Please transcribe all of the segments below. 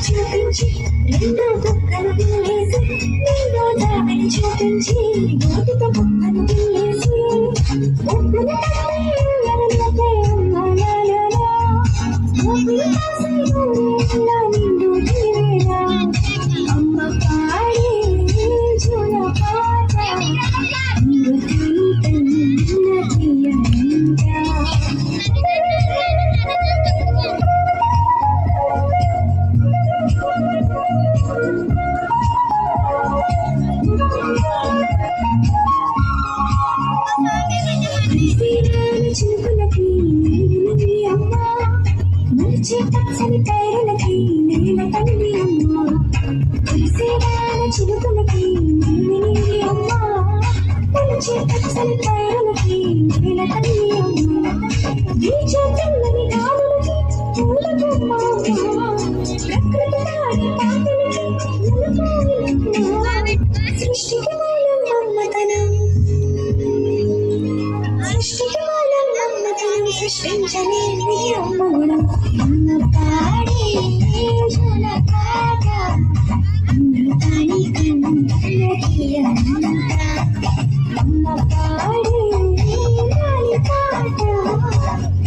చూపించి నిండు బొక్కను పిల్లేసి నిండు దావిని చూపించి నోటితో బొక్కను పిల్లేసి బొక్కను పిల్లలు అమ్మ నాన్న మలిచే పచ్చని పైరులకి నేల తల్లి అమ్మ. చిలుకలకి నీలి అమ్మ మలిచే పచ్చని నేల తల్లి అమ్మ కాదులకి పూల బొమ్మ ప్రకృతి పాటలకి నమ్మకం సృష్టించలేని అమ్మ గుణం అమ్మ పాడే జోల పాట అమృతాని కన్నీయంత అమ్మ పాడే లాలి పాట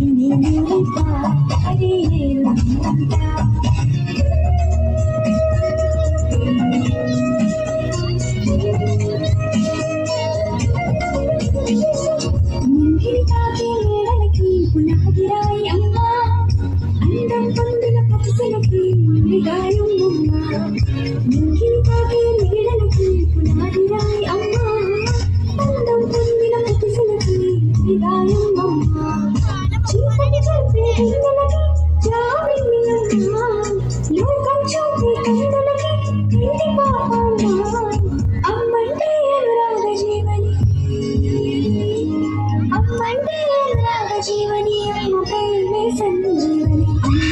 ఇది నీలి పాడే అంత జీవని అమ్మ అమ్మపై సంజీవని.